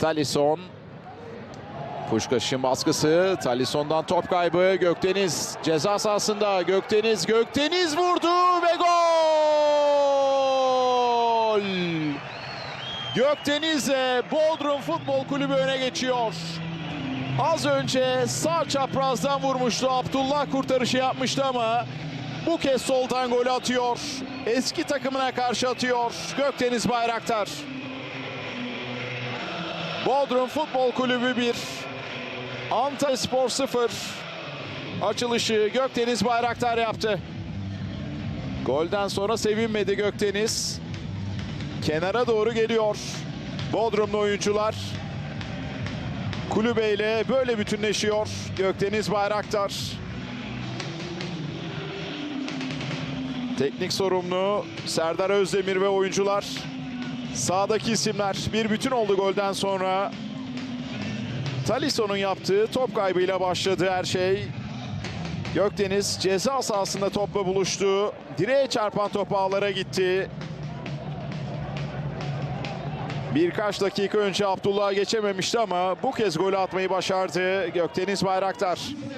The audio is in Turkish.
Talisson. Puşkaş'ın baskısı. Talison'dan top kaybı. Gökdeniz ceza sahasında. Gökdeniz, Gökdeniz vurdu ve gol! Gökdeniz'le Bodrum Futbol Kulübü öne geçiyor. Az önce sağ çaprazdan vurmuştu. Abdullah kurtarışı yapmıştı ama bu kez soldan golü atıyor. Eski takımına karşı atıyor Gökdeniz Bayraktar. Bodrum Futbol Kulübü 1, Antalya Spor 0. Açılışı Gökdeniz Bayraktar yaptı. Golden sonra sevinmedi Gökdeniz. Kenara doğru geliyor. Bodrumlu oyuncular. Kulübeyle böyle bütünleşiyor Gökdeniz Bayraktar. Teknik sorumlu Serdar Özdemir ve oyuncular. Sağdaki isimler bir bütün oldu golden sonra. Talisson'un yaptığı top kaybıyla başladı her şey. Gökdeniz ceza sahasında topla buluştu. Direğe çarpan top ağlara gitti. Birkaç dakika önce Abdullah geçememişti ama bu kez golü atmayı başardı Gökdeniz Bayraktar.